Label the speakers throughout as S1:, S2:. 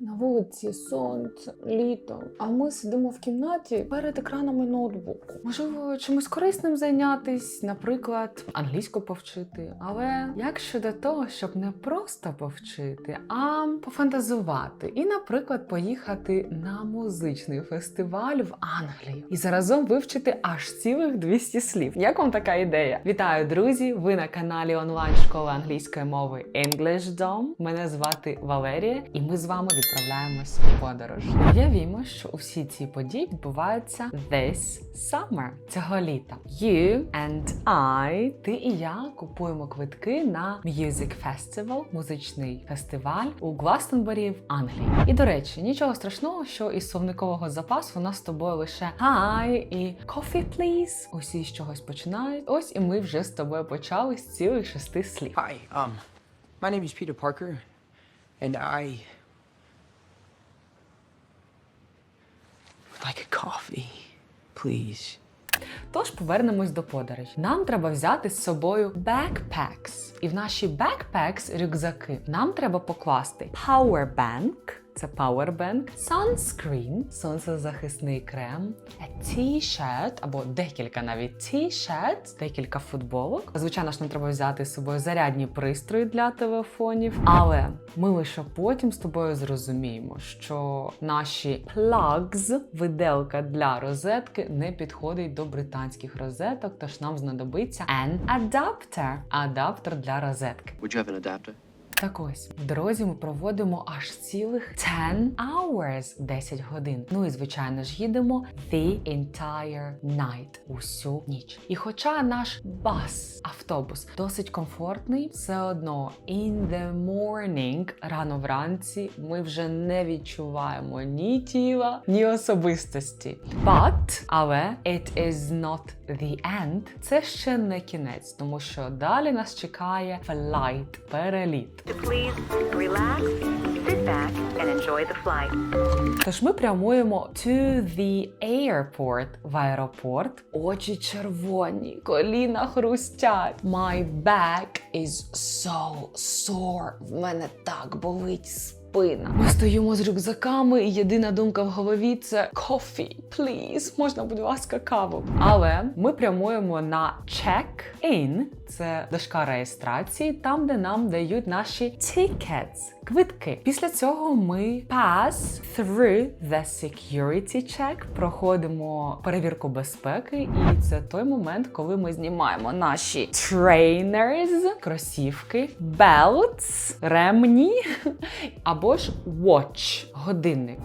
S1: на вулиці сонце, літо. А ми сидимо в кімнаті перед екранами ноутбуку. Можливо, чимось корисним зайнятись, наприклад, англійську повчити. Але як щодо того, щоб не просто повчити, а пофантазувати і, наприклад, поїхати на музичний фестиваль в Англію і заразом вивчити аж цілих 200 слів. Як вам така ідея? Вітаю, друзі! Ви на каналі онлайн школи англійської мови English Dom. Мене звати Валерія, і ми з вами відправляємось у подорож. Уявімо, що усі ці події відбуваються this summer, цього літа. You and I, ти і я купуємо квитки на Music Festival, музичний фестиваль у Гластонбері в Англії. І до речі, нічого страшного, що із словникового запасу у нас з тобою лише hi і coffee please. Усі з чогось починають. Ось і ми вже з тобою почали з цілих шести слів.
S2: Hi, um, my name is Peter Parker, and I like a coffee, please.
S1: Тож повернемось до подорожі. Нам треба взяти з собою backpacks. І в наші backpacks, рюкзаки, нам треба покласти power bank, це powerbank, sunscreen, сонцезахисний крем, a t-shirt або декілька навіть t-shirts, декілька футболок. Звичайно ж, нам треба взяти з собою зарядні пристрої для телефонів, але ми лише потім з тобою зрозуміємо, що наші plugs, виделка для розетки, не підходить до британських розеток, тож нам знадобиться an adapter, адаптер для розетки.
S3: Would you have an adapter?
S1: Так ось в дорозі ми проводимо аж цілих 10 hours, 10 годин. Ну і звичайно ж їдемо the entire night, усю ніч. І хоча наш бас, автобус досить комфортний, все одно in the morning, рано вранці, ми вже не відчуваємо ні тіла, ні особистості. But, але it is not the end. Це ще не кінець, тому що далі нас чекає flight, переліт.
S4: Please relax, sit back, and enjoy the flight.
S1: Тож ми прямуємо to the airport в аеропорт. Очі червоні, коліна хрустять. My back is so sore. В мене так болить спина. Ми стоїмо з рюкзаками, і єдина думка в голові це coffee, please, можна, будь ласка, каву. Але ми прямуємо на check-in, це дошка реєстрації, там, де нам дають наші tickets, квитки. Після цього ми pass through the security check, проходимо перевірку безпеки, і це той момент, коли ми знімаємо наші trainers, кросівки, belts, ремні або ж watch, годинник.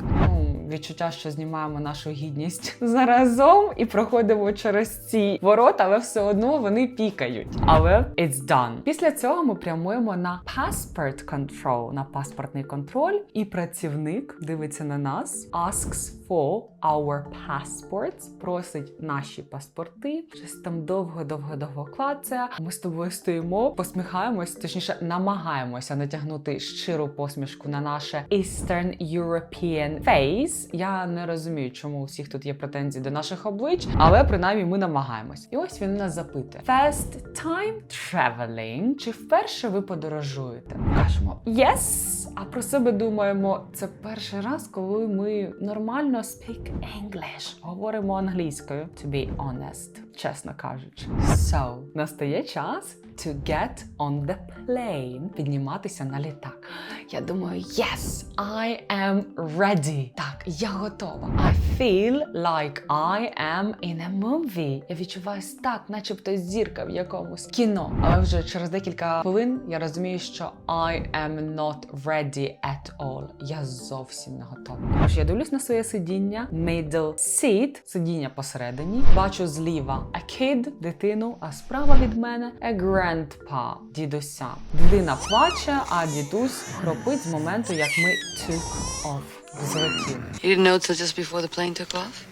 S1: Відчуття, що знімаємо нашу гідність заразом і проходимо через ці ворота, але все одно вони пікають. Але it's done. Після цього ми прямуємо на passport control, на паспортний контроль, і працівник дивиться на нас, asks for our passports, просить наші паспорти. Щось там довго-довго-довго клацає. Ми з тобою стоїмо, посміхаємось, точніше, намагаємося натягнути щиру посмішку на наше Eastern European face. Я не розумію, чому у всіх тут є претензії до наших облич, але принаймні ми намагаємось. І ось він нас запитує: First time traveling? Чи вперше ви подорожуєте? Кажемо yes! А про себе думаємо, це перший раз, коли ми нормально speak English, говоримо англійською. To be honest, чесно кажучи. So, настає час to get on the plane, підніматися на літак. Я думаю, yes, I am ready. Так, я готова. I feel like I am in a movie. Я відчуваюсь так, начебто зірка в якомусь кіно. Але вже через декілька хвилин я розумію, що I am not ready at all. Я зовсім не готова. Тож я дивлюсь на своє сидіння, middle seat, сидіння посередині. Бачу зліва a kid, дитину, а справа від мене a grandpa, дідуся. Дитина плаче, а дідусь хропить з моменту, як ми took off. Злетіли.
S5: You didn't know till just before the plane took off?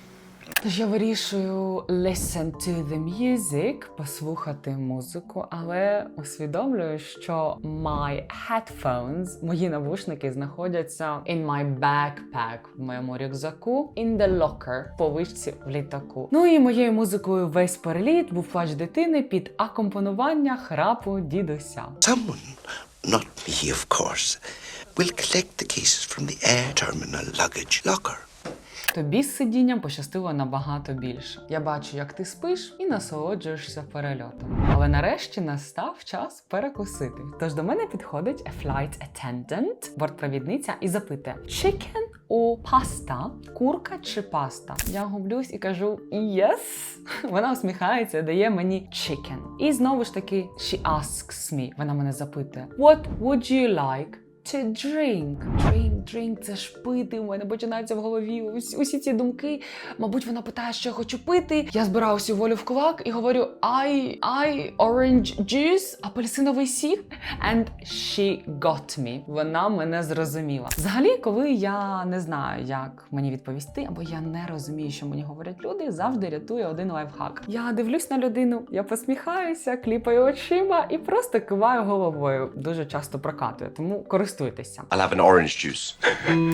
S1: Тож я вирішую listen to the music, послухати музику, але усвідомлюю, що my headphones, мої навушники знаходяться in my backpack, в моєму рюкзаку, in the locker, по вишці в літаку. Ну і моєю музикою весь переліт був плач дитини під акомпонування храпу дідуся.
S6: Someone
S3: not me, of course, We'll collect the cases from the air terminal luggage locker.
S1: Тобі з сидінням пощастило набагато більше. Я бачу, як ти спиш і насолоджуєшся перельотом. Але нарешті настав час перекусити. Тож до мене підходить a flight attendant, бортпровідниця, і запитує: chicken or паста, Курка чи паста? Я гублюсь і кажу yes. Вона усміхається, дає мені chicken. І знову ж таки, she asks me. Вона мене запитує: What would you like? To drink. Drink, drink, це ж пити. У мене починається в голові усі, усі ці думки. Мабуть, вона питає, що я хочу пити. Я збираю всю волю в кулак і говорю I, I, orange juice, апельсиновий сік. And she got me. Вона мене зрозуміла. Взагалі, коли я не знаю, як мені відповісти, або я не розумію, що мені говорять люди, завжди рятує один лайфхак. Я дивлюсь на людину, я посміхаюся, кліпаю очима і просто киваю головою. Дуже часто прокатує, тому користуйтеся.
S3: I'll have an orange juice.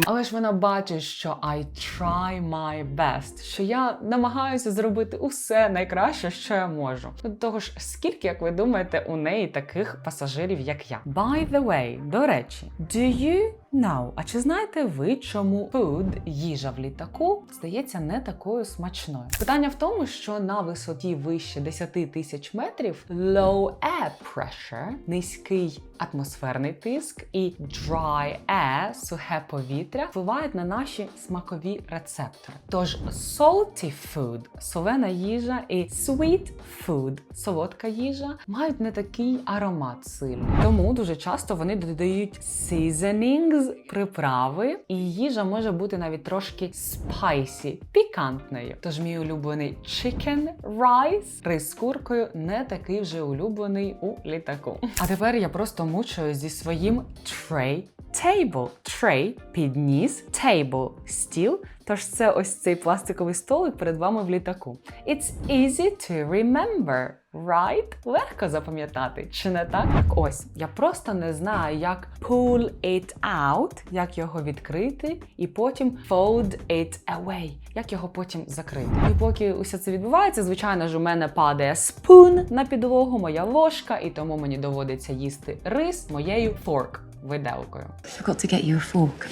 S1: Але ж вона бачить, що I try my best, що я намагаюся зробити усе найкраще, що я можу. До того ж, скільки, як ви думаєте, у неї таких пасажирів, як я? By the way, до речі, do you know, а чи знаєте ви, чому food, їжа в літаку, здається не такою смачною? Питання в тому, що на висоті вище 10 тисяч метрів low air pressure, низький атмосферний тиск і dry air, сухе повітря, впливають на наші смакові рецептори. Тож salty food, солена їжа, і sweet food, солодка їжа, мають не такий аромат сильний. Тому дуже часто вони додають seasonings, приправи, і їжа може бути навіть трошки spicy, пікантною. Тож мій улюблений chicken rice, рис з куркою, не такий вже улюблений у літаку. А тепер я просто мучаю зі своїм tray Table – tray – підніс, table – стіл. Тож це ось цей пластиковий столик перед вами в літаку. It's easy to remember, right? Легко запам'ятати, чи не так? Так ось, я просто не знаю, як pull it out, як його відкрити, і потім fold it away, як його потім закрити. І поки усе це відбувається, звичайно ж, у мене падає спун на підлогу, моя ложка, і тому мені доводиться їсти рис моєю fork виделкою.
S5: Forgot to get you a fork.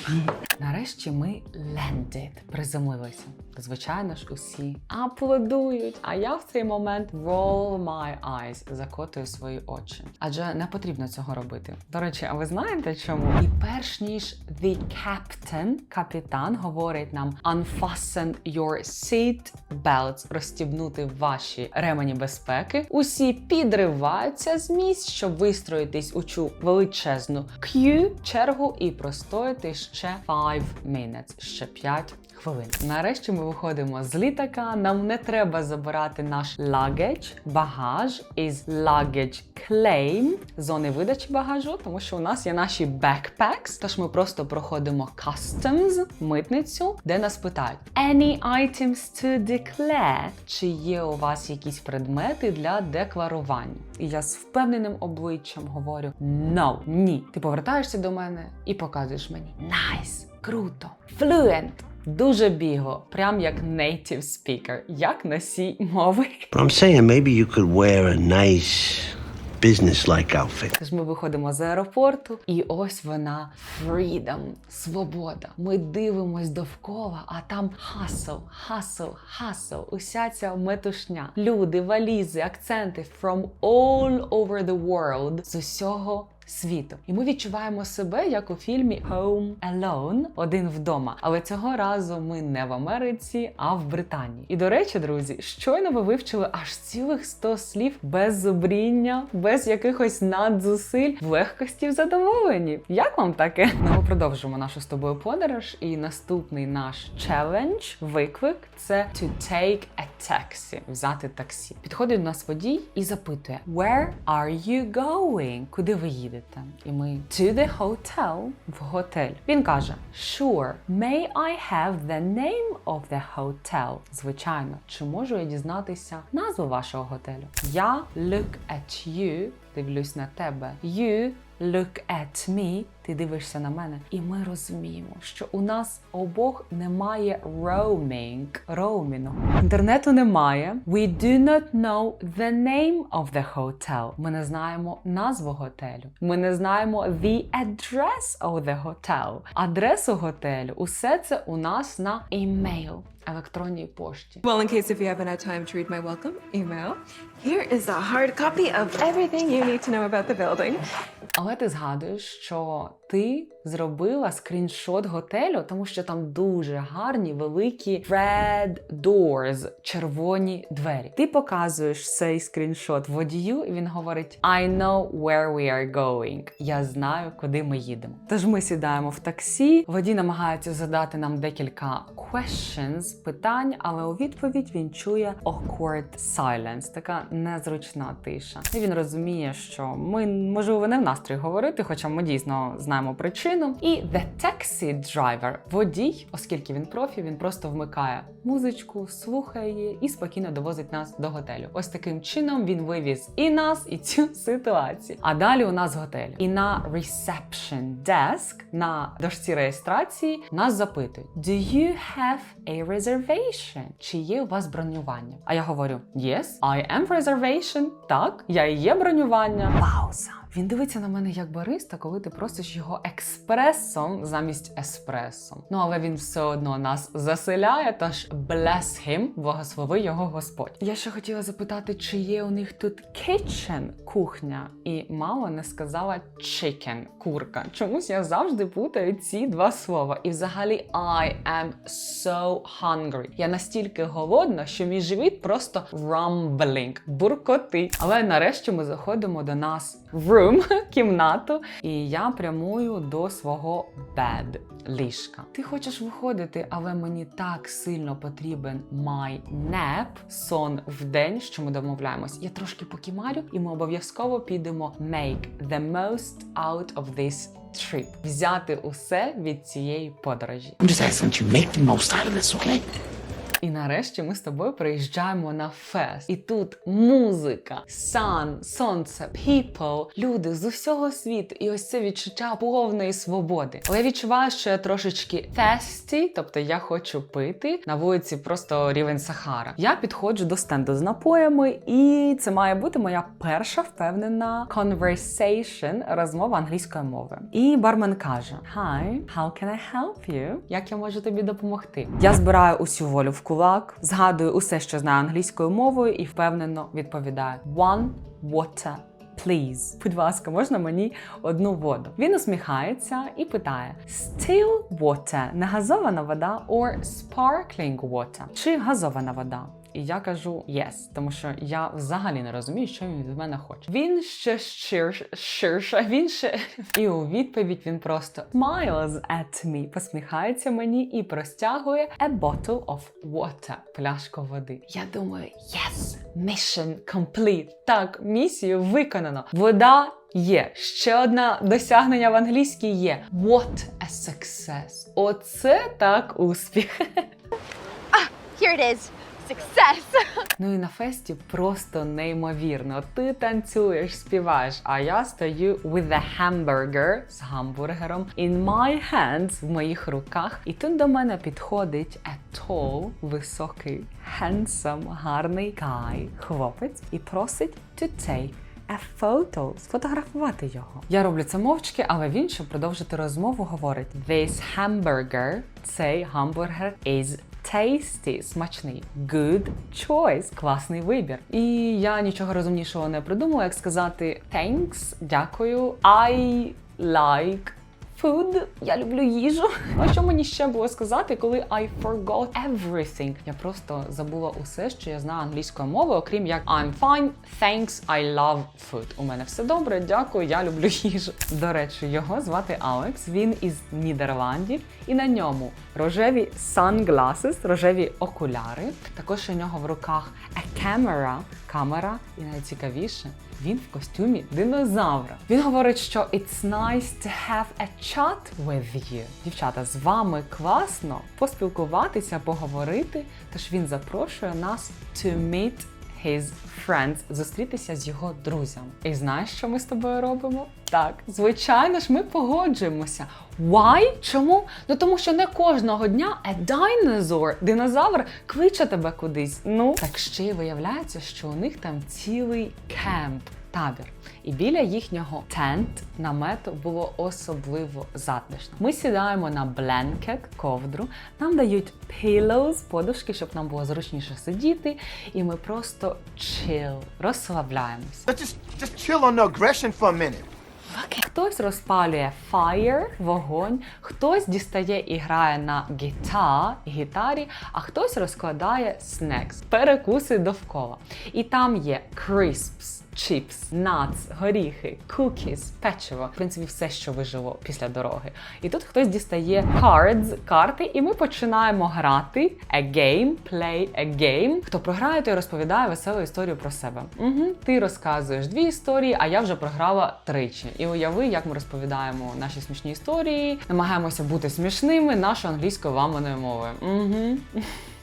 S1: Нарешті ми landed, приземлилися. Звичайно ж, усі аплодують. А я в цей момент roll my eyes, закотую свої очі. Адже не потрібно цього робити. До речі, а ви знаєте чому? І перш ніж the captain, капітан, говорить нам unfasten your seat belts, розстібнути ваші ремені безпеки. Усі підриваються з місць, щоб вистроїтись у цю величезну queue, чергу і простояти ще 5 minutes, 5 хвилин. Нарешті ми виходимо з літака. Нам не треба забирати наш luggage, багаж із luggage claim, зони видачі багажу, тому що у нас є наші backpacks. Тож ми просто проходимо customs, митницю, де нас питають Any items to declare? Чи є у вас якісь предмети для декларування? І я з впевненим обличчям говорю No, ні. Ти повертаєшся до мене і показуєш мені Nice, круто, fluent. Дуже бігло, прям як native speaker, як носій мови.
S6: But I'm saying maybe you could wear a nice business-like outfit.
S1: Тож ми виходимо з аеропорту, і ось вона freedom, свобода. Ми дивимось довкола, а там hustle, hustle, hustle. Уся ця метушня. Люди, валізи, акценти from all over the world з усього. Світу, і ми відчуваємо себе як у фільмі Home Alone один вдома. Але цього разу ми не в Америці, а в Британії. І до речі, друзі, щойно ви вивчили аж цілих 100 слів без зубріння, без якихось надзусиль, в легкості в задоволенні. Як вам таке? Ну, ми продовжимо нашу з тобою подорож. І наступний наш челендж, виклик це to take a taxi, взяти таксі. Підходить до нас водій і запитує: Where are you going? Куди ви їдете? І ми to the hotel в готель. Він каже: Sure, may I have the name of the hotel? Звичайно, чи можу я дізнатися назву вашого готелю? Я look at you. Дивлюсь на тебе. You look at me, ти дивишся на мене, і ми розуміємо, що у нас обох немає roaming, роумінгу. Інтернету немає. We do not know the name of the hotel. Ми не знаємо назву готелю. Ми не знаємо the address of the hotel. Адресу готелю. Усе це у нас на email, електронній пошті.
S7: Well, in case if you haven't had time to read my welcome email, here is a hard copy of everything you need to know about the building.
S1: Але ти згадуєш, що ти зробила скріншот готелю, тому що там дуже гарні великі red doors, червоні двері. Ти показуєш цей скріншот водію, і він говорить: I know where we are going. Я знаю, куди ми їдемо. Тож ми сідаємо в таксі. Водій намагається задати нам декілька questions, питань, але у відповідь він чує awkward silence, така незручна тиша. І він розуміє, що ми можливо не в настрої говорити, хоча ми дійсно знаємо причину. І the taxi driver, водій, оскільки він профі, він просто вмикає музичку, слухає її і спокійно довозить нас до готелю. Ось таким чином він вивіз і нас, і цю ситуацію. А далі у нас готель. І на reception desk, на дошці реєстрації, нас запитують: Do you have a reservation? Чи є у вас бронювання? А я говорю: Yes, I am reservation. Так, я є бронювання. Пауза. Він дивиться на мене як бариста, коли ти просиш його експресом замість еспресом. Ну але він все одно нас заселяє, тож bless him, благослови його Господь. Я ще хотіла запитати, чи є у них тут kitchen, кухня, і мало не сказала chicken, курка. Чомусь я завжди путаю ці два слова. І взагалі I am so hungry. Я настільки голодна, що мій живіт просто rumbling, буркотить. Але нарешті ми заходимо до нас room, кімнату, і я прямую до свого bed, ліжка. Ти хочеш виходити, але мені так сильно потрібен my nap, сон в день, що ми домовляємось. Я трошки покімарю, і ми обов'язково підемо make the most out of this trip. Взяти усе від цієї подорожі.
S3: I'm just asking you make the most out of this, okay?
S1: І нарешті ми з тобою приїжджаємо на фест. І тут музика, сан, сонце, people, люди з усього світу. І ось це відчуття повної свободи. Але я відчуваю, що я трошечки thirsty, тобто я хочу пити на вулиці просто рівень Сахара. Я підходжу до стенду з напоями, і це має бути моя перша впевнена conversation, розмова англійської мови. І бармен каже: Hi, how can I help you? Як я можу тобі допомогти? Я збираю усю волю в кулак, згадую усе, що знаю англійською мовою, і впевнено відповідаю: One water. Please, будь ласка, можна мені одну воду? Він усміхається і питає: Still water – негазована вода or sparkling water? Чи газована вода? І я кажу yes, тому що я взагалі не розумію, що він від мене хоче. Він ще ширше, ширше, він ще і у відповідь він просто smiles at me, посміхається мені і простягує a bottle of water, пляшку води. Я думаю, yes, mission complete. Так, місію виконано. Вода Є ще одне досягнення в англійській є. What a success! Оце так успіх.
S8: Here it is. Success.
S1: Ну і на фесті просто неймовірно. Ти танцюєш, співаєш, а я стою with a hamburger з гамбургером in my hands в моїх руках. І тут до мене підходить a tall, високий, handsome, гарний guy, хлопець, і просить to take a photo, сфотографувати його. Я роблю це мовчки, але він, щоб продовжити розмову, говорить: This hamburger, цей гамбургер is Tasty, смачний, good choice, класний вибір. І я нічого розумнішого не придумала, як сказати thanks, дякую. I like food. Я люблю їжу. А що мені ще було сказати, коли I forgot everything? Я просто забула усе, що я знаю англійською мовою, окрім як I'm fine, thanks, I love food. У мене все добре, дякую, я люблю їжу. До речі, його звати Алекс. Він із Нідерландів, і на ньому рожеві sunglasses, рожеві окуляри. Також у нього в руках a camera, камера, і найцікавіше. Він в костюмі динозавра. Він говорить, що it's nice to have a chat with you. Дівчата, з вами класно поспілкуватися, поговорити. Тож він запрошує нас to meet his friends, зустрітися з його друзями. І знаєш, що ми з тобою робимо? Так, звичайно ж, ми погоджуємося. Why? Чому? Ну тому що не кожного дня a dinosaur, динозавр, кличе тебе кудись. Ну так ще й виявляється, що у них там цілий кемп, табір. І біля їхнього тент намету було особливо затишно. Ми сідаємо на blanket, ковдру, нам дають pillows, подушки, щоб нам було зручніше сидіти, і ми просто chill, розслабляємося.
S9: Just just chill on the aggression for a minute.
S1: Хтось розпалює fire, вогонь, хтось дістає і грає на гіта, гітарі, а хтось розкладає snacks, перекуси довкола. І там є crisps, chips, nuts, горіхи, cookies, печиво. В принципі, все, що вижило після дороги. І тут хтось дістає cards, карти, і ми починаємо грати a game, play a game. Хто програє, той розповідає веселу історію про себе. Угу. Ти розказуєш дві історії, а я вже програла тричі. І уяви, як ми розповідаємо наші смішні історії, намагаємося бути смішними нашою англійською ламаною мовою. Угу.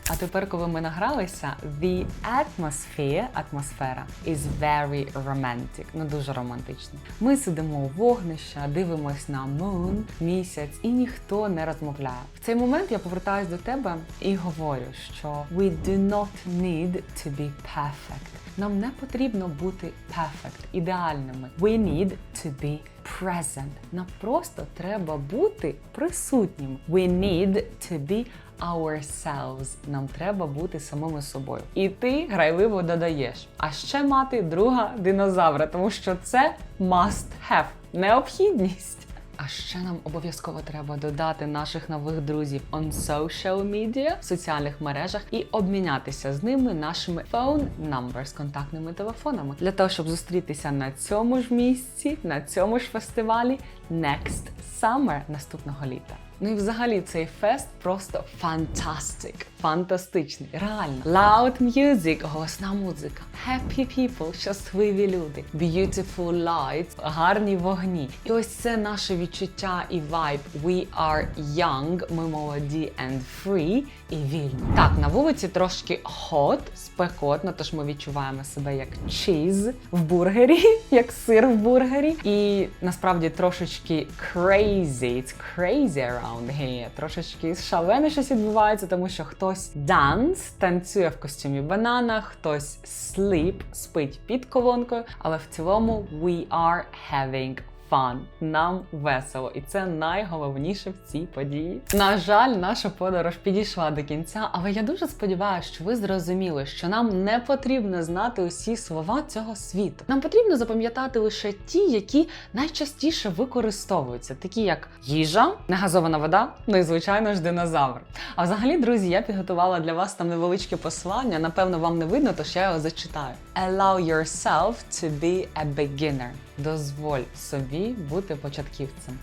S1: А тепер, коли ми награлися, the atmosphere, атмосфера is very romantic, ну дуже романтична. Ми сидимо у вогнища, дивимось на moon, місяць, і ніхто не розмовляє. В цей момент я повертаюсь до тебе і говорю, що we do not need to be perfect. Нам не потрібно бути perfect, ідеальними. We need to be present. Нам просто треба бути присутнім. We need to be ourselves. Нам треба бути самими собою. І ти грайливо додаєш. А ще мати друга динозавра, тому що це must have, необхідність. А ще нам обов'язково треба додати наших нових друзів on social media, в соціальних мережах і обмінятися з ними нашими phone numbers, контактними телефонами, для того, щоб зустрітися на цьому ж місці, на цьому ж фестивалі next summer наступного літа. Ну і взагалі цей фест просто фантастик, фантастичний, реально. Loud music, голосна музика, happy people, щасливі люди, beautiful lights, гарні вогні. І ось це наше відчуття і вайб. We are young, ми молоді and free і вільні. Так, на вулиці трошки hot, спекотно, тож ми відчуваємо себе як cheese в бургері, як сир в бургері. І насправді трошечки crazy, it's crazy around here. Трошечки шалене щось відбувається, тому що хтось dance, танцює в костюмі банана, хтось sleep, спить під колонкою, але в цілому we are having fun. Нам весело, і це найголовніше в цій події. На жаль, наша подорож підійшла до кінця, але я дуже сподіваюся, що ви зрозуміли, що нам не потрібно знати усі слова цього світу. Нам потрібно запам'ятати лише ті, які найчастіше використовуються, такі як їжа, негазована вода, ну і звичайно ж динозавр. А взагалі, друзі, я підготувала для вас там невеличке послання. Напевно, вам не видно, тож я його зачитаю. Allow yourself to be a beginner. Дозволь собі бути початківцем.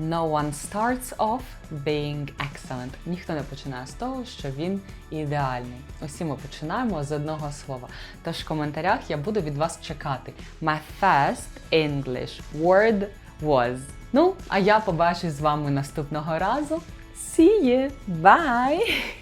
S1: No one starts off being excellent. Ніхто не починає з того, що він ідеальний. Усі ми починаємо з одного слова. Тож в коментарях я буду від вас чекати. My first English word was. Ну, а я побачусь з вами наступного разу. See you! Bye!